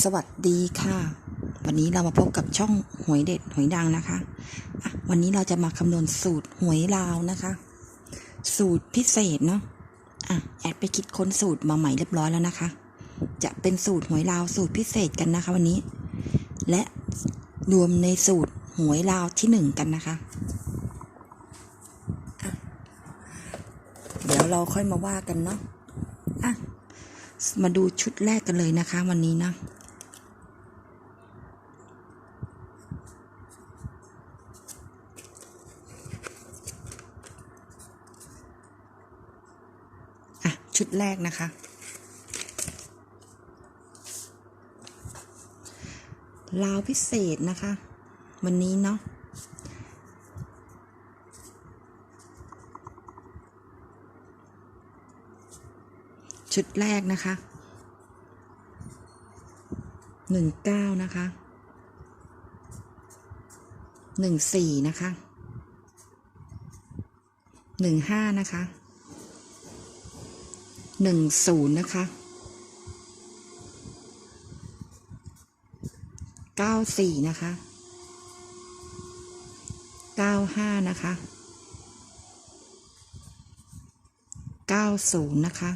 สวัสดีค่ะ วันนี้เรามาพบกับช่องหวยเด็ดหวยดังนะคะะวันนี้เราจะมาคำนวณสูตรหวยลาวนะคะ สูตรพิเศษเนาะอะแอดไปคิดค้นสูตรมาใหม่เรียบร้อยแล้วนะคะ จะเป็นสูตรหวยลาวสูตรพิเศษกันนะคะ วันนี้ และรวมในสูตรหวยลาวที่หนึ่งกันนะคะะเดี๋ยวเราค่อยมาว่ากันเนาะอะมาดูชุดแรกกันเลยนะคะ วันนี้นะ ชุดแรกนะคะ ลาวพิเศษนะคะ วันนี้เนาะชุดแรกนะคะหนึ่งเก้านะคะหนึ่งสี่นะคะหนึ่งห้านะคะ หนึ่งศูนย์นะคะเก้าสี่นะคะเก้าห้านะคะเก้าศูนย์นะคะ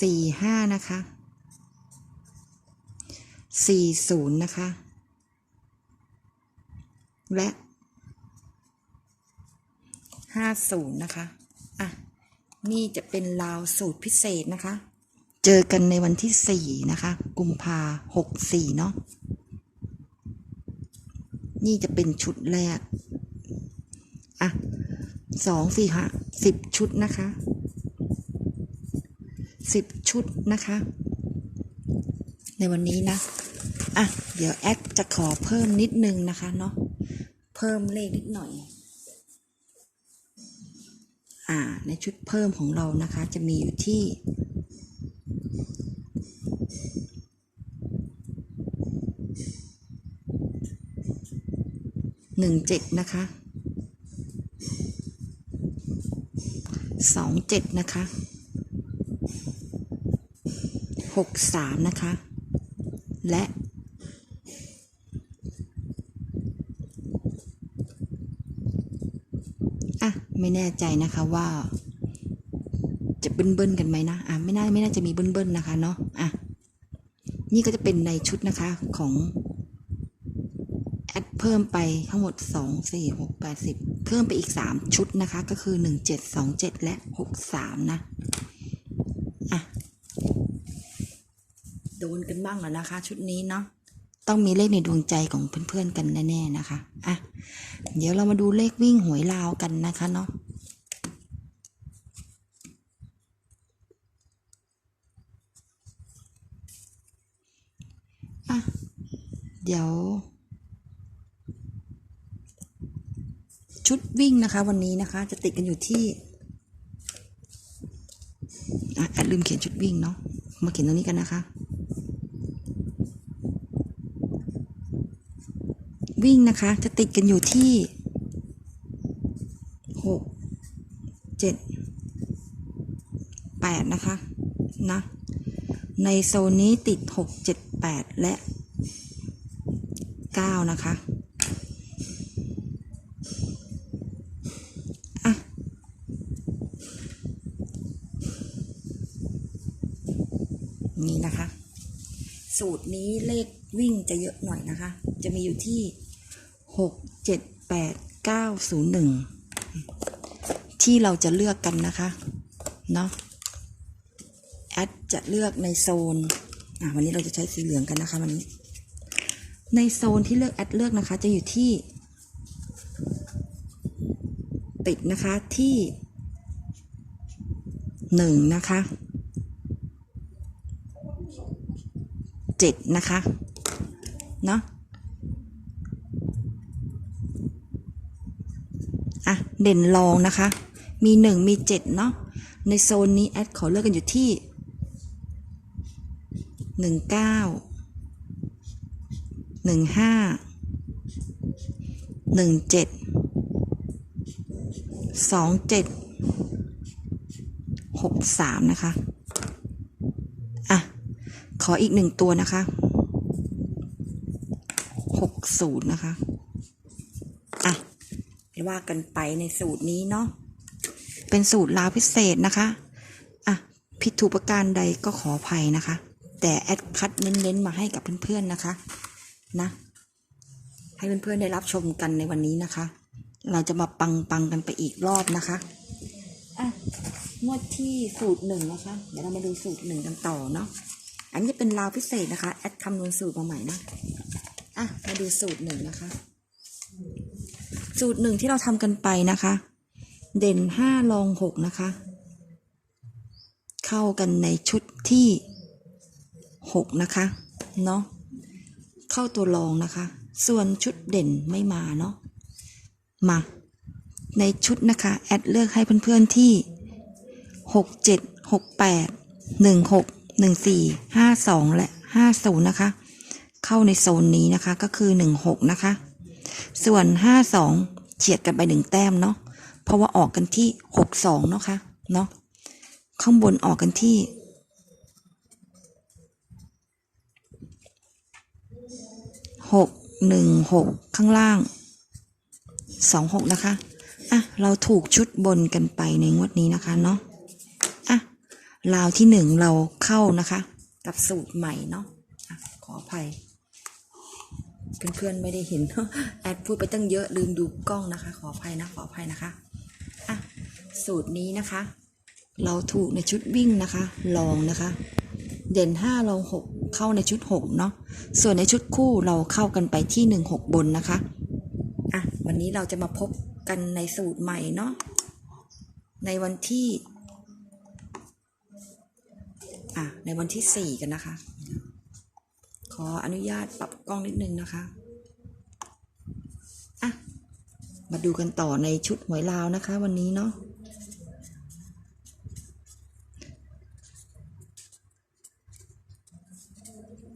สี่ห้านะคะสี่ศูนย์นะคะ และห้าศูนย์นะคะ อะ นี่จะเป็นลาวสูตรพิเศษนะคะ เจอกันในวันที่สี่นะคะ กุมภาหกสี่เนาะ นี่จะเป็นชุดแรก อะสองสี่ห้าสิบชุดนะคะสิบชุดนะคะ ในวันนี้นะ อะ เดี๋ยวแอดจะขอเพิ่มนิดนึงนะคะเนาะ เพิ่มเลขนิดหน่อย อ่าในชุดเพิ่มของเรานะคะจะมีอยู่ที่ หนึ่งเจ็ดนะคะสองเจ็ดนะคะหกสามนะคะ และ อะ ไม่แน่ใจนะคะว่า จะเบิ้ลๆกันไหมนะอะไม่น่าไม่น่าจะมีเบิ้ลๆนะคะเนาะอะนี่ก็จะเป็นในชุดนะคะของแอดเพิ่มไปทั้งหมด 2 4 6 8 10 เพิ่มไปอีก 3 ชุดนะคะ ก็คือ 1 7 2 7 และ 6 3 นะ อะ โดนกันบ้างแล้วนะคะ ชุดนี้เนาะ ต้องมีเลขในดวงใจของเพื่อนๆกันแน่ๆนะคะอะเดี๋ยวเรามาดูเลขวิ่งหวยลาวกันนะคะเนาะอะเดี๋ยว ชุดวิ่งนะคะวันนี้นะคะ จะติดกันอยู่ที่อะแอดลืมเขียนชุดวิ่งเนาะมาเขียนตรงนี้กันนะคะ วิ่งนะคะ จะติดกันอยู่ที่หกเจ็ดแปดนะคะ นะ ในโซนนี้ติดหกเจ็ดแปดและเก้านะคะอะนี่นะคะ สูตรนี้เลขวิ่งจะเยอะหน่อยนะคะ จะมีอยู่ที่ หกเจ็ดแปดเก้าศูนย์หนึ่งที่เราจะเลือกกันนะคะเนาะแอดจะเลือกในโซนอะวันนี้เราจะใช้สีเหลืองกันนะคะวันนี้ ในโซนที่เลือกแอดเลือกนะคะ จะอยู่ที่ ติดนะคะที่หนึ่งนะคะเจ็ดนะคะ เนาะอะ เด่นรองนะคะ มีหนึ่งมีเจ็ดเนาะในโซนนี้แอดขอเลือกกันอยู่ที่หนึ่งเก้าหนึ่งห้าหนึ่งเจ็ดสองเจ็ดหกสามนะคะ อะออีกหนึ่งตัวนะคะหกศูนย์นะคะ ว่ากันไปในสูตรนี้เนาะเป็นสูตรลาวพิเศษนะคะอะผิดถูกประการใดก็ขออภัยนะคะ แต่แอดคัดเน้นๆมาให้กับเพื่อนๆนะคะนะให้เพื่อนๆได้รับชมกันในวันนี้นะคะ เราจะมาปังปังๆกันไปอีกรอบนะคะอะงวดที่สูตรหนึ่งนะคะ เดี๋ยวเรามาดูสูตรหนึ่งกันต่อเนาะอันนี้เป็นลาวพิเศษนะคะแอดคำนวณสูตรมาใหม่นะอะมาดูสูตรหนึ่งนะคะ สูตรหนึ่งที่เราทำกันไปนะคะ เด่นห้ารองหกนะคะ เข้ากันในชุดที่หกนะคะเนาะเข้าตัวรองนะคะ ส่วนชุดเด่นไม่มาเนาะมาในชุดนะคะ แอดเลือกให้เพื่อนๆที่หกเจ็ดหกแปดหนึ่งหกหนึ่งสี่ห้าสองและห้าศูนย์นะคะ เข้าในโซนนี้นะคะก็คือหนึ่งหกนะคะ ส่วนห้าสองเฉียดกันไปหนึ่งแต้มเนาะเพราะว่าออกกันที่หกสองเนาะคะเนาะข้างบนออกกันที่หกหนึ่งหกข้างล่างสองหกนะคะ อะ เราถูกชุดบนกันไปในงวดนี้นะคะเนาะ อะราวที่หนึ่งเราเข้านะคะ กับสูตรใหม่เนาะอะขออภัย เพื่อนๆไม่ได้เห็นแอดพูดไปตั้งเยอะลืมดูกล้องนะคะ ขออภัยนะขออภัยนะคะอะสูตรนี้นะคะ เราถูกในชุดวิ่งนะคะ ลองนะคะ เด่นห้าลองหกเข้าในชุดหกเนาะส่วนในชุดคู่เราเข้ากันไปที่หนึ่งหกบนนะคะอะวันนี้เราจะมาพบกันในสูตรใหม่เนาะในวันที่อะในวันที่สี่กันนะคะ ออนุญาตปรับกล้องนิดนึงนะคะอะมาดูกันต่อในชุดหวยลาวนะคะ วันนี้เนาะ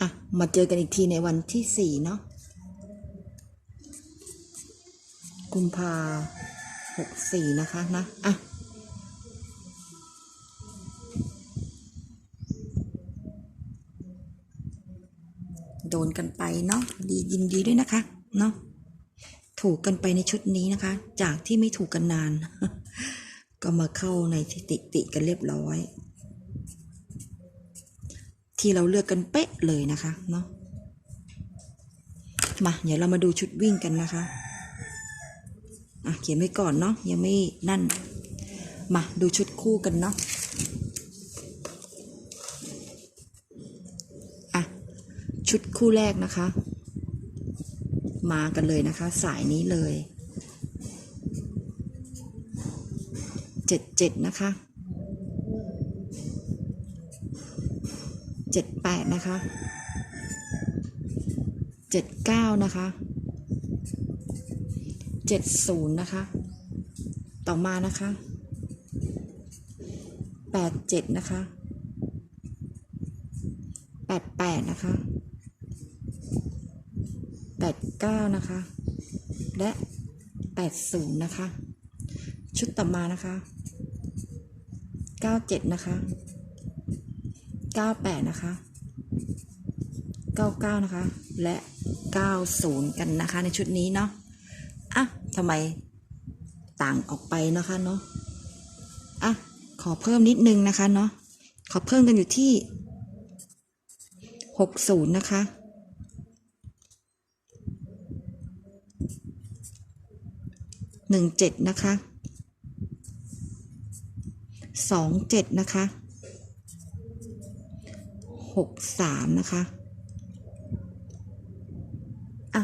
อะมาเจอกันอีกทีในวันที่สี่เนาะกุมภาหกสี่นะคะนะอะ โดนกันไปเนาะดียินดีด้วยนะคะเนาะถูกกันไปในชุดนี้นะคะ จากที่ไม่ถูกกันนาน ก็มาเข้าในสถิติกันเรียบร้อย ที่เราเลือกกันเป๊ะเลยนะคะเนาะมาเดี๋ยวเรามาดูชุดวิ่งกันนะคะอะเขียนไว้ก่อนเนาะยังไม่นั่น มาดูชุดคู่กันเนาะ ชุดคู่แรกนะคะ มากันเลยนะคะ สายนี้เลยเจ็ดเจ็ดนะคะเจ็ดแปดนะคะเจ็ดเก้านะคะเจ็ดศูนย์นะคะ ต่อมานะคะแปดเจ็ดนะคะแปดแปดนะคะ แปดเก้านะคะ และแปดศูนย์นะคะ ชุดต่อมานะคะเก้าเจ็ดนะคะเก้าแปดนะคะเก้าเก้านะคะ และเก้าศูนย์กันนะคะ ในชุดนี้เนาะอะทำไมต่างออกไปนะคะเนาะอะขอเพิ่มนิดนึงนะคะเนาะขอเพิ่มกันอยู่ที่หกศูนย์นะคะ หนึ่งเจ็ดนะคะสองเจ็ดนะคะหกสามนะคะ อะ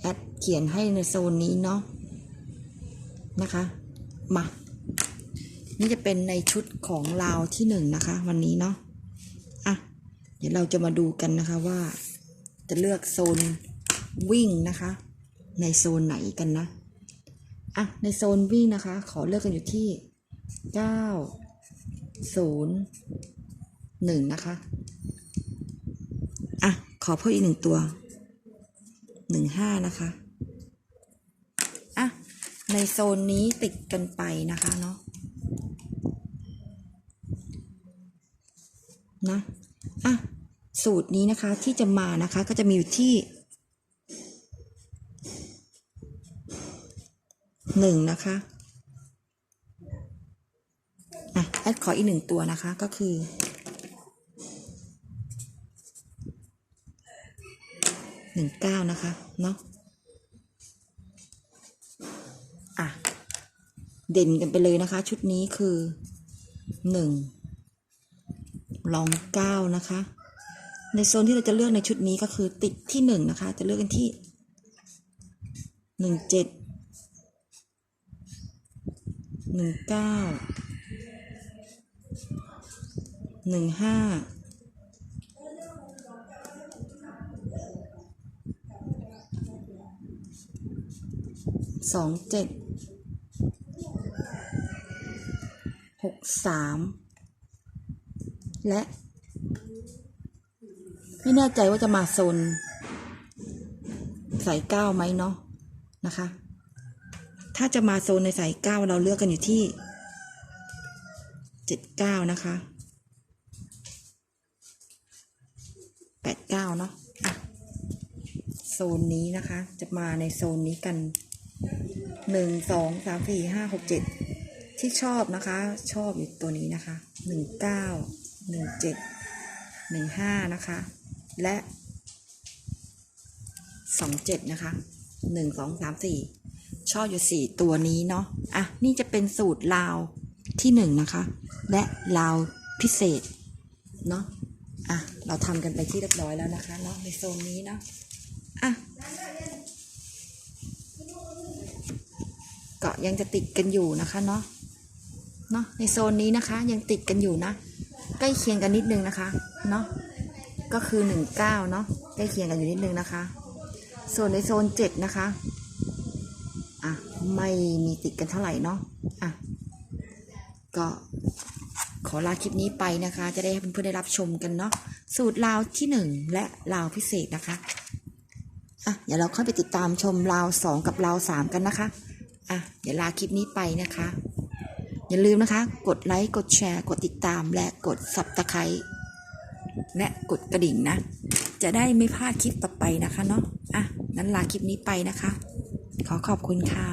แอดเขียนให้ในโซนนี้เนาะนะคะ มา นี่จะเป็นในชุดของลาวที่หนึ่งนะคะ วันนี้เนาะ อะ เดี๋ยวเราจะมาดูกันนะคะว่าจะเลือกโซนวิ่งนะคะ ในโซนไหนกันนะ อะ ในโซนวิ่งนะคะ ขอเลือกกันอยู่ที่เก้าศูนย์หนึ่งนะคะ อะ ขอเพิ่มอีกหนึ่งตัวหนึ่งห้านะคะ อะ ในโซนนี้ติดกันไปนะคะเนาะนะ อะ สูตรนี้นะคะที่จะมานะคะก็จะมีอยู่ที่ หนึ่งนะคะอะแอดขออีกหนึ่งตัวนะคะก็คือหนึ่งเก้านะคะเนาะอะเด่นกันไปเลยนะคะ ชุดนี้คือหนึ่งลองเก้านะคะ ในโซนที่เราจะเลือกในชุดนี้ก็คือติดที่หนึ่งนะคะ จะเลือกกันที่หนึ่งเจ็ด หนึ่งเก้าหนึ่งห้าสองเจ็ดหกสามและ ไม่แน่ใจว่าจะมาโซนสายเก้าไหมเนาะนะคะ ถ้าจะมาโซนในสายเก้าเราเลือกกันอยู่ที่เจ็ดเก้านะคะแปดเก้าเนาะอะโซนนี้นะคะ จะมาในโซนนี้กันหนึ่งสองสามสี่ห้าหกเจ็ดที่ชอบนะคะ ชอบอยู่ตัวนี้นะคะหนึ่งเก้าหนึ่งเจ็ดหนึ่งห้านะคะ และสองเจ็ดนะคะหนึ่งสองสามสี่ ชอบอยู่สี่ตัวนี้เนาะอะนี่จะเป็นสูตรลาวที่หนึ่งนะคะ และลาวพิเศษเนาะอะเราทำกันไปที่เรียบร้อยแล้วนะคะเนาะในโซนนี้เนาะอะเก็ยังจะติดกันอยู่นะคะเนาะเนาะในโซนนี้นะคะยังติดกันอยู่นะใกล้เคียงกันนิดนึงนะคะเนาะก็คือหนึ่งเก้าเนาะใกล้เคียงกันอยู่นิดนึงนะคะ ส่วนในโซนเจ็ดนะคะ ไม่มีติดกันเท่าไหร่เนาะอะก็ขอลาคลิปนี้ไปนะคะ จะได้ให้เพื่อนๆได้รับชมกันเนาะสูตรลาวที่หนึ่งและลาวพิเศษนะคะอะเดี๋ยวเราเข้าไปติดตามชมลาวสองกับลาวสามกันนะคะอะเดี๋ยวลาคลิปนี้ไปนะคะ อย่าลืมนะคะ กดไลค์กดแชร์กดติดตามและกด subscribe และกดกระดิ่งนะ จะได้ไม่พลาดคลิปต่อไปนะคะเนาะอะนั้นลาคลิปนี้ไปนะคะ ขอขอบคุณค่ะ